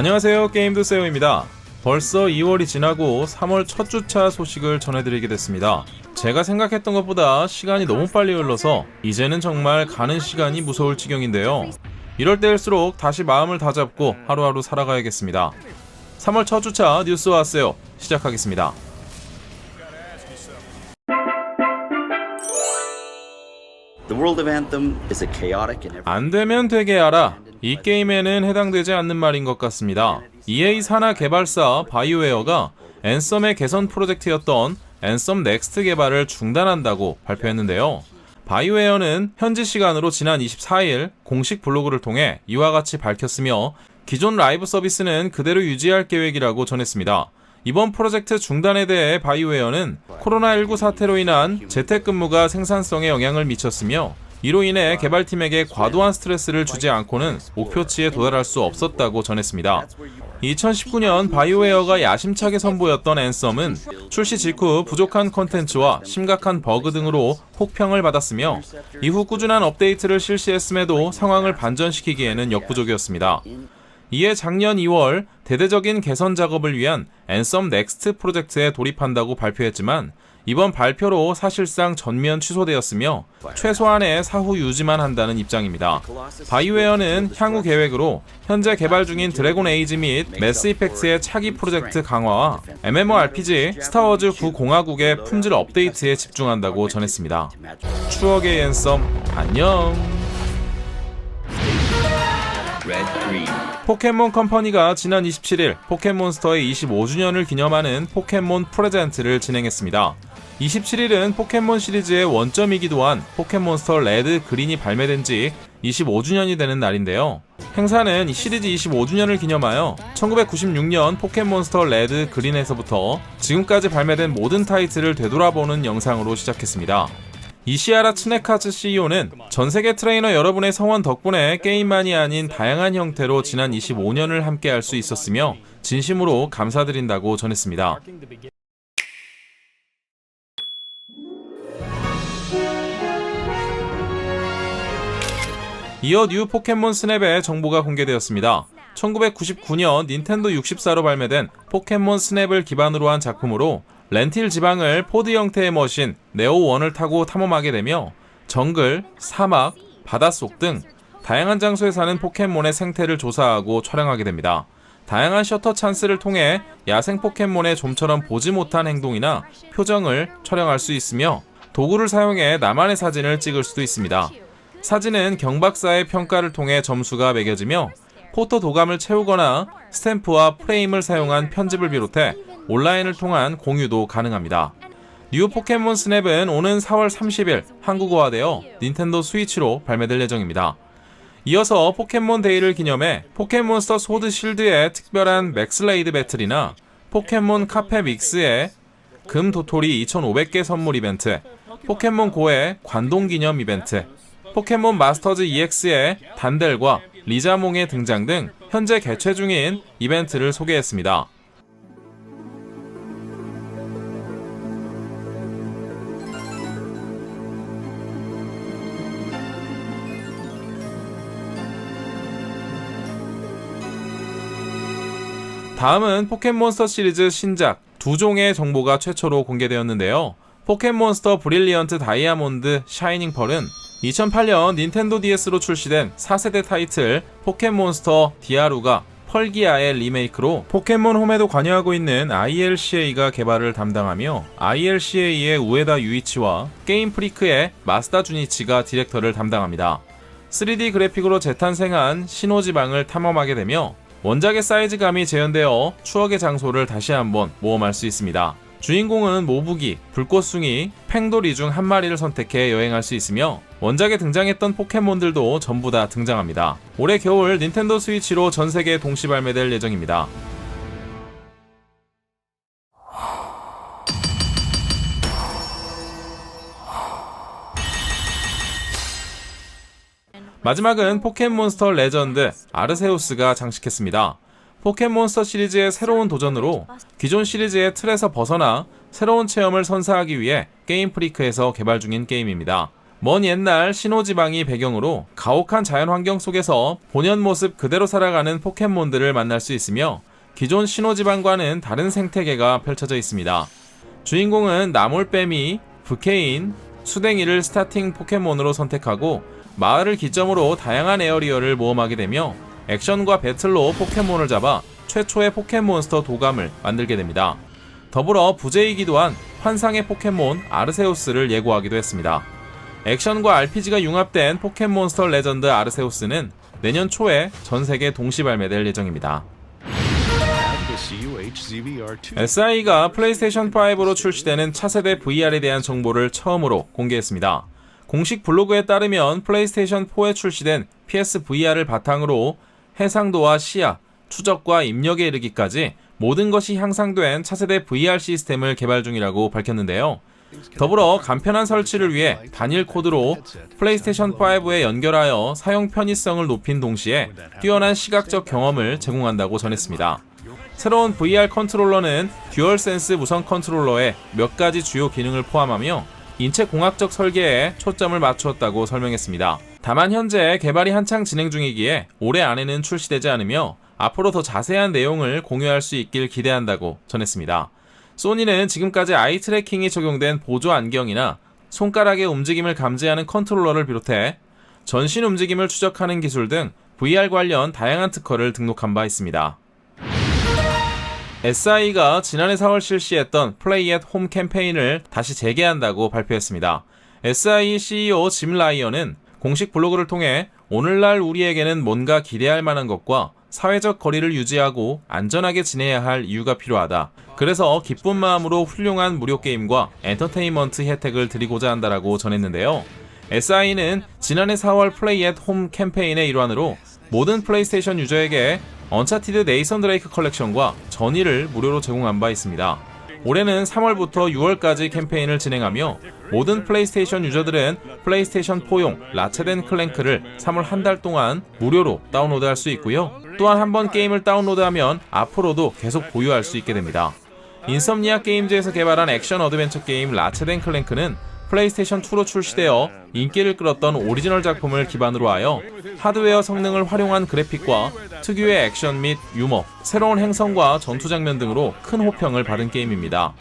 안녕하세요. 게임드 세요입니다. 벌써 2월이 지나고 3월 첫 주차 소식을 전해드리게 됐습니다. 제가 생각했던 것보다 시간이 너무 빨리 흘러서 이제는 정말 가는 시간이 무서울 지경인데요. 이럴 때일수록 다시 마음을 다잡고 하루하루 살아가야겠습니다. 3월 첫 주차 뉴스 왔어요. 시작하겠습니다. 안 되면 되게 알아. 이 게임에는 해당되지 않는 말인 것 같습니다. EA 산하 개발사 바이오웨어가 앤썸의 개선 프로젝트였던 앤썸 넥스트 개발을 중단한다고 발표했는데요. 바이오웨어는 현지 시간으로 지난 24일 공식 블로그를 통해 이와 같이 밝혔으며 기존 라이브 서비스는 그대로 유지할 계획이라고 전했습니다. 이번 프로젝트 중단에 대해 바이오웨어는 코로나19 사태로 인한 재택근무가 생산성에 영향을 미쳤으며 이로 인해 개발팀에게 과도한 스트레스를 주지 않고는 목표치에 도달할 수 없었다고 전했습니다. 2019년 바이오웨어가 야심차게 선보였던 앤썸은 출시 직후 부족한 컨텐츠와 심각한 버그 등으로 혹평을 받았으며 이후 꾸준한 업데이트를 실시했음에도 상황을 반전시키기에는 역부족이었습니다. 이에 작년 2월 대대적인 개선 작업을 위한 앤썸 넥스트 프로젝트에 돌입한다고 발표했지만 이번 발표로 사실상 전면 취소되었으며 최소한의 사후 유지만 한다는 입장입니다. 바이오웨어는 향후 계획으로 현재 개발 중인 드래곤 에이지 및 매스 이펙트의 차기 프로젝트 강화와 MMORPG 스타워즈 9 공화국의 품질 업데이트에 집중한다고 전했습니다. 추억의 앤썸 안녕. 포켓몬 컴퍼니가 지난 27일 포켓몬스터의 25주년을 기념하는 포켓몬 프레젠트를 진행했습니다. 27일은 포켓몬 시리즈의 원점이기도 한 포켓몬스터 레드 그린이 발매된 지 25주년이 되는 날인데요. 행사는 이 시리즈 25주년을 기념하여 1996년 포켓몬스터 레드 그린에서부터 지금까지 발매된 모든 타이틀을 되돌아보는 영상으로 시작했습니다. 이시아라 츠네카츠 CEO는 전 세계 트레이너 여러분의 성원 덕분에 게임만이 아닌 다양한 형태로 지난 25년을 함께할 수 있었으며 진심으로 감사드린다고 전했습니다. 이어 뉴 포켓몬 스냅의 정보가 공개되었습니다. 1999년 닌텐도 64로 발매된 포켓몬 스냅을 기반으로 한 작품으로 렌틸 지방을 포드 형태의 머신 네오1을 타고 탐험하게 되며 정글, 사막, 바닷속 등 다양한 장소에 사는 포켓몬의 생태를 조사하고 촬영하게 됩니다. 다양한 셔터 찬스를 통해 야생 포켓몬의 좀처럼 보지 못한 행동이나 표정을 촬영할 수 있으며 도구를 사용해 나만의 사진을 찍을 수도 있습니다. 사진은 경박사의 평가를 통해 점수가 매겨지며 포토 도감을 채우거나 스탬프와 프레임을 사용한 편집을 비롯해 온라인을 통한 공유도 가능합니다. 뉴 포켓몬 스냅은 오는 4월 30일 한국어화되어 닌텐도 스위치로 발매될 예정입니다. 이어서 포켓몬 데이를 기념해 포켓몬스터 소드 실드의 특별한 맥슬레이드 배틀이나 포켓몬 카페 믹스의 금 도토리 2,500개 선물 이벤트, 포켓몬 고의 관동 기념 이벤트, 포켓몬 마스터즈 EX의 단델과 리자몽의 등장 등 현재 개최 중인 이벤트를 소개했습니다. 다음은 포켓몬스터 시리즈 신작 두 종의 정보가 최초로 공개되었는데요. 포켓몬스터 브릴리언트 다이아몬드 샤이닝 펄은 2008년 닌텐도 DS로 출시된 4세대 타이틀 포켓몬스터 디아루가 펄기아의 리메이크로 포켓몬 홈에도 관여하고 있는 ILCA가 개발을 담당하며 ILCA의 우에다 유이치와 게임 프리크의 마스다 주니치가 디렉터를 담당합니다. 3D 그래픽으로 재탄생한 신호지방을 탐험하게 되며 원작의 사이즈감이 재현되어 추억의 장소를 다시 한번 모험할 수 있습니다. 주인공은 모부기, 불꽃숭이, 팽돌이 중 한 마리를 선택해 여행할 수 있으며 원작에 등장했던 포켓몬들도 전부 다 등장합니다. 올해 겨울 닌텐도 스위치로 전 세계에 동시 발매될 예정입니다. 마지막은 포켓몬스터 레전드 아르세우스가 장식했습니다. 포켓몬스터 시리즈의 새로운 도전으로 기존 시리즈의 틀에서 벗어나 새로운 체험을 선사하기 위해 게임 프리크에서 개발 중인 게임입니다. 먼 옛날 신호지방이 배경으로 가혹한 자연환경 속에서 본연 모습 그대로 살아가는 포켓몬들을 만날 수 있으며 기존 신호지방과는 다른 생태계가 펼쳐져 있습니다. 주인공은 나몰빼미, 브케인, 수댕이를 스타팅 포켓몬으로 선택하고 마을을 기점으로 다양한 에어리어를 모험하게 되며 액션과 배틀로 포켓몬을 잡아 최초의 포켓몬스터 도감을 만들게 됩니다. 더불어 부재이기도 한 환상의 포켓몬 아르세우스를 예고하기도 했습니다. 액션과 RPG가 융합된 포켓몬스터 레전드 아르세우스는 내년 초에 전 세계 동시 발매될 예정입니다. SI가 플레이스테이션 5로 출시되는 차세대 VR에 대한 정보를 처음으로 공개했습니다. 공식 블로그에 따르면 플레이스테이션 4에 출시된 PSVR을 바탕으로 해상도와 시야, 추적과 입력에 이르기까지 모든 것이 향상된 차세대 VR 시스템을 개발 중이라고 밝혔는데요. 더불어 간편한 설치를 위해 단일 코드로 플레이스테이션 5에 연결하여 사용 편의성을 높인 동시에 뛰어난 시각적 경험을 제공한다고 전했습니다. 새로운 VR 컨트롤러는 듀얼센스 무선 컨트롤러에 몇 가지 주요 기능을 포함하며 인체 공학적 설계에 초점을 맞추었다고 설명했습니다. 다만 현재 개발이 한창 진행 중이기에 올해 안에는 출시되지 않으며 앞으로 더 자세한 내용을 공유할 수 있길 기대한다고 전했습니다. 소니는 지금까지 아이 트래킹이 적용된 보조 안경이나 손가락의 움직임을 감지하는 컨트롤러를 비롯해 전신 움직임을 추적하는 기술 등 VR 관련 다양한 특허를 등록한 바 있습니다. SI가 지난해 4월 실시했던 플레이 앳 홈 캠페인을 다시 재개한다고 발표했습니다. SI CEO 짐 라이언은 공식 블로그를 통해 오늘날 우리에게는 뭔가 기대할 만한 것과 사회적 거리를 유지하고 안전하게 지내야 할 이유가 필요하다. 그래서 기쁜 마음으로 훌륭한 무료 게임과 엔터테인먼트 혜택을 드리고자 한다라고 전했는데요. SI는 지난해 4월 플레이 앳홈 캠페인의 일환으로 모든 플레이스테이션 유저에게 언차티드 네이선 드레이크 컬렉션과 전의를 무료로 제공한 바 있습니다. 올해는 3월부터 6월까지 캠페인을 진행하며 모든 플레이스테이션 유저들은 플레이스테이션 4용 라체덴 클랭크를 3월 한 달 동안 무료로 다운로드할 수 있고요. 또한 한 번 게임을 다운로드하면 앞으로도 계속 보유할 수 있게 됩니다. 인썸니아 게임즈에서 개발한 액션 어드벤처 게임 라체덴 클랭크는 플레이스테이션 2로 출시되어 인기를 끌었던 오리지널 작품을 기반으로 하여 하드웨어 성능을 활용한 그래픽과 특유의 액션 및 유머, 새로운 행성과 전투 장면 등으로 큰 호평을 받은 게임입니다.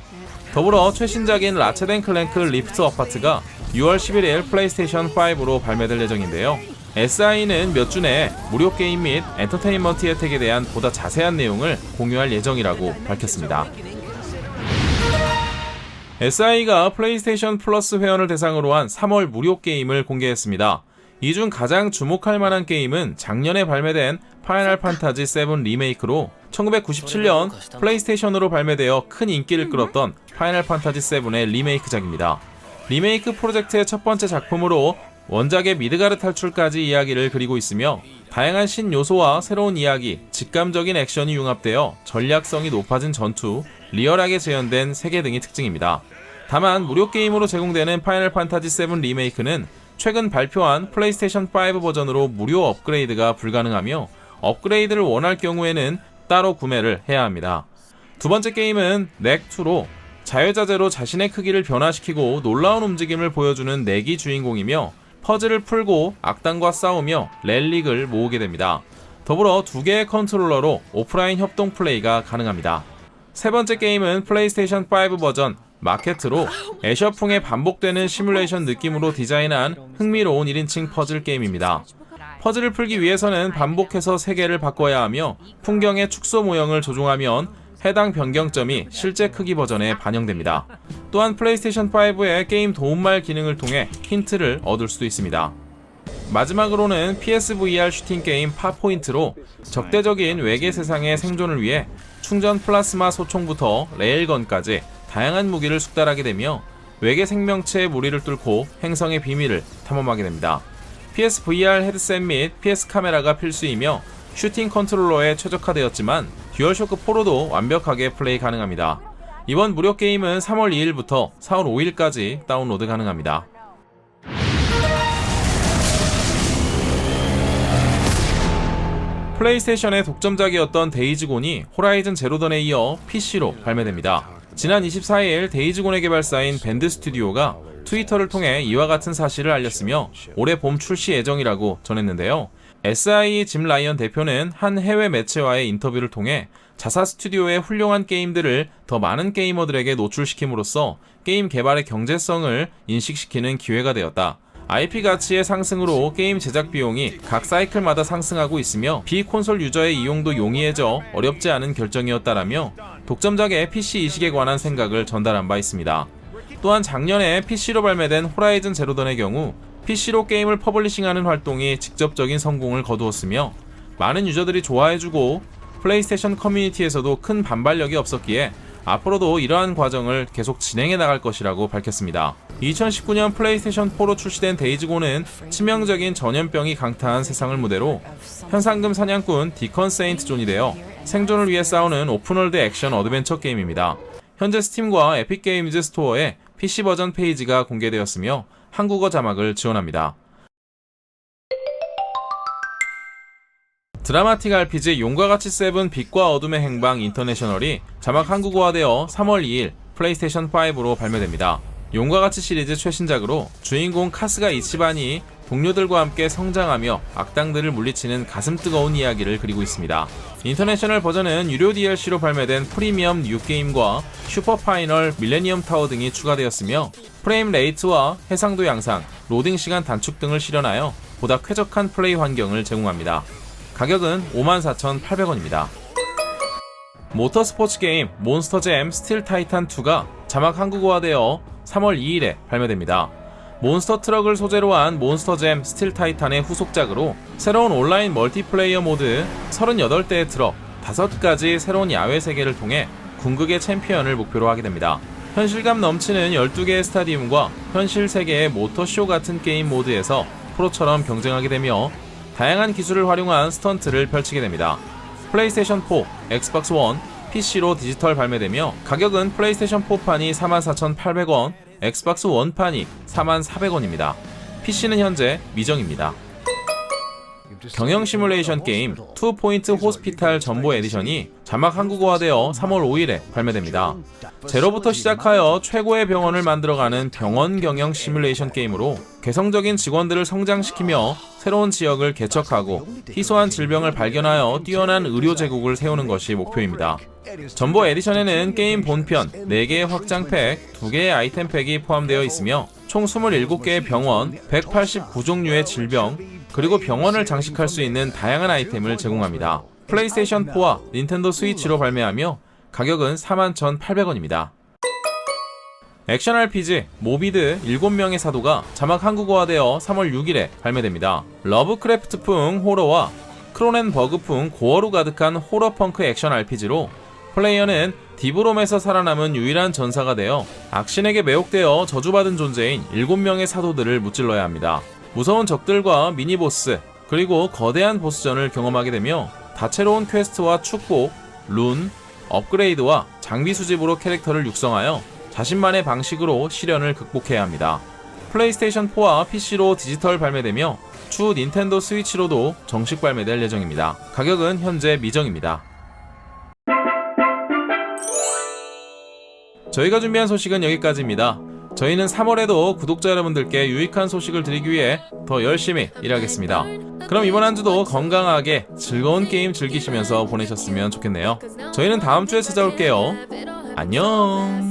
더불어 최신작인 라체덴 클랭크 리프트 어파트가 6월 11일 플레이스테이션 5로 발매될 예정인데요. SI는 몇 주 내에 무료 게임 및 엔터테인먼트 혜택에 대한 보다 자세한 내용을 공유할 예정이라고 밝혔습니다. SI가 플레이스테이션 플러스 회원을 대상으로 한 3월 무료 게임을 공개했습니다. 이 중 가장 주목할 만한 게임은 작년에 발매된 파이널 판타지 7 리메이크로 1997년 플레이스테이션으로 발매되어 큰 인기를 끌었던 파이널 판타지 7의 리메이크작입니다. 리메이크 프로젝트의 첫 번째 작품으로 원작의 미드가르 탈출까지 이야기를 그리고 있으며 다양한 신 요소와 새로운 이야기, 직감적인 액션이 융합되어 전략성이 높아진 전투, 리얼하게 재현된 세계 등이 특징입니다. 다만 무료 게임으로 제공되는 파이널 판타지 7 리메이크는 최근 발표한 플레이스테이션 5 버전으로 무료 업그레이드가 불가능하며 업그레이드를 원할 경우에는 따로 구매를 해야 합니다. 두 번째 게임은 넥2로 자유자재로 자신의 크기를 변화시키고 놀라운 움직임을 보여주는 넥이 주인공이며 퍼즐을 풀고 악당과 싸우며 렐릭을 모으게 됩니다. 더불어 두 개의 컨트롤러로 오프라인 협동 플레이가 가능합니다. 세 번째 게임은 플레이스테이션 5 버전 마케트로 애셔풍의 반복되는 시뮬레이션 느낌으로 디자인한 흥미로운 1인칭 퍼즐 게임입니다. 퍼즐을 풀기 위해서는 반복해서 세개를 바꿔야 하며 풍경의 축소 모형을 조종하면 해당 변경점이 실제 크기 버전에 반영됩니다. 또한 플레이스테이션 5의 게임 도움말 기능을 통해 힌트를 얻을 수도 있습니다. 마지막으로는 PSVR 슈팅 게임 파포인트로 적대적인 외계 세상의 생존을 위해 충전 플라스마 소총부터 레일건까지 다양한 무기를 숙달하게 되며 외계 생명체의 무리를 뚫고 행성의 비밀을 탐험하게 됩니다. PSVR 헤드셋 및 PS 카메라가 필수이며 슈팅 컨트롤러에 최적화되었지만 듀얼쇼크 4로도 완벽하게 플레이 가능합니다. 이번 무료 게임은 3월 2일부터 4월 5일까지 다운로드 가능합니다. 플레이스테이션의 독점작이었던 데이즈곤이 호라이즌 제로던에 이어 PC로 발매됩니다. 지난 24일 데이즈곤의 개발사인 밴드 스튜디오가 트위터를 통해 이와 같은 사실을 알렸으며 올해 봄 출시 예정이라고 전했는데요. SI 짐 라이언 대표는 한 해외 매체와의 인터뷰를 통해 자사 스튜디오의 훌륭한 게임들을 더 많은 게이머들에게 노출시킴으로써 게임 개발의 경제성을 인식시키는 기회가 되었다. IP 가치의 상승으로 게임 제작 비용이 각 사이클마다 상승하고 있으며 비콘솔 유저의 이용도 용이해져 어렵지 않은 결정이었다라며 독점작의 PC 이식에 관한 생각을 전달한 바 있습니다. 또한 작년에 PC로 발매된 호라이즌 제로던의 경우 PC로 게임을 퍼블리싱하는 활동이 직접적인 성공을 거두었으며 많은 유저들이 좋아해주고 플레이스테이션 커뮤니티에서도 큰 반발력이 없었기에 앞으로도 이러한 과정을 계속 진행해 나갈 것이라고 밝혔습니다. 2019년 플레이스테이션 4로 출시된 데이즈고는 치명적인 전염병이 강타한 세상을 무대로 현상금 사냥꾼 디컨 세인트 존이 되어 생존을 위해 싸우는 오픈월드 액션 어드벤처 게임입니다. 현재 스팀과 에픽 게임즈 스토어에 PC 버전 페이지가 공개되었으며 한국어 자막을 지원합니다. 드라마틱 RPG 용과 같이 세븐 빛과 어둠의 행방 인터내셔널이 자막 한국어화되어 3월 2일 플레이스테이션 5로 발매됩니다. 용과 같이 시리즈 최신작으로 주인공 카스가 이치반이 동료들과 함께 성장하며 악당들을 물리치는 가슴 뜨거운 이야기를 그리고 있습니다. 인터내셔널 버전은 유료 DLC로 발매된 프리미엄 뉴게임과 슈퍼 파이널 밀레니엄 타워 등이 추가되었으며 프레임 레이트와 해상도 양상, 로딩 시간 단축 등을 실현하여 보다 쾌적한 플레이 환경을 제공합니다. 가격은 54,800원입니다. 모터스포츠 게임 몬스터잼 스틸 타이탄 2가 자막 한국어화되어 3월 2일에 발매됩니다. 몬스터 트럭을 소재로 한 몬스터잼 스틸 타이탄의 후속작으로 새로운 온라인 멀티플레이어 모드 38대의 트럭 5가지 새로운 야외 세계를 통해 궁극의 챔피언을 목표로 하게 됩니다. 현실감 넘치는 12개의 스타디움과 현실 세계의 모터쇼 같은 게임 모드에서 프로처럼 경쟁하게 되며 다양한 기술을 활용한 스턴트를 펼치게 됩니다. 플레이스테이션 4, 엑스박스 1, PC로 디지털 발매되며 가격은 플레이스테이션 4판이 44,800원, 엑스박스 1판이 44,400원입니다. PC는 현재 미정입니다. 경영 시뮬레이션 게임 투 포인트 호스피탈 전보 에디션이 자막 한국어화되어 3월 5일에 발매됩니다. 제로부터 시작하여 최고의 병원을 만들어가는 병원 경영 시뮬레이션 게임으로 개성적인 직원들을 성장시키며 새로운 지역을 개척하고 희소한 질병을 발견하여 뛰어난 의료 제국을 세우는 것이 목표입니다. 전보 에디션에는 게임 본편 4개의 확장팩, 2개의 아이템팩이 포함되어 있으며 총 27개의 병원, 189종류의 질병, 그리고 병원을 장식할 수 있는 다양한 아이템을 제공합니다. 플레이스테이션 4와 닌텐도 스위치로 발매하며 가격은 41,800원입니다. 액션 RPG 모비드 7명의 사도가 자막 한국어화되어 3월 6일에 발매됩니다. 러브크래프트풍 호러와 크로넨버그풍 고어로 가득한 호러펑크 액션 RPG로 플레이어는 디브롬에서 살아남은 유일한 전사가 되어 악신에게 매혹되어 저주받은 존재인 7명의 사도들을 무찔러야 합니다. 무서운 적들과 미니보스, 그리고 거대한 보스전을 경험하게 되며 다채로운 퀘스트와 축복, 룬, 업그레이드와 장비 수집으로 캐릭터를 육성하여 자신만의 방식으로 시련을 극복해야 합니다. 플레이스테이션 4와 PC로 디지털 발매되며 추후 닌텐도 스위치로도 정식 발매될 예정입니다. 가격은 현재 미정입니다. 저희가 준비한 소식은 여기까지입니다. 저희는 3월에도 구독자 여러분들께 유익한 소식을 드리기 위해 더 열심히 일하겠습니다. 그럼 이번 한 주도 건강하게 즐거운 게임 즐기시면서 보내셨으면 좋겠네요. 저희는 다음 주에 찾아올게요. 안녕.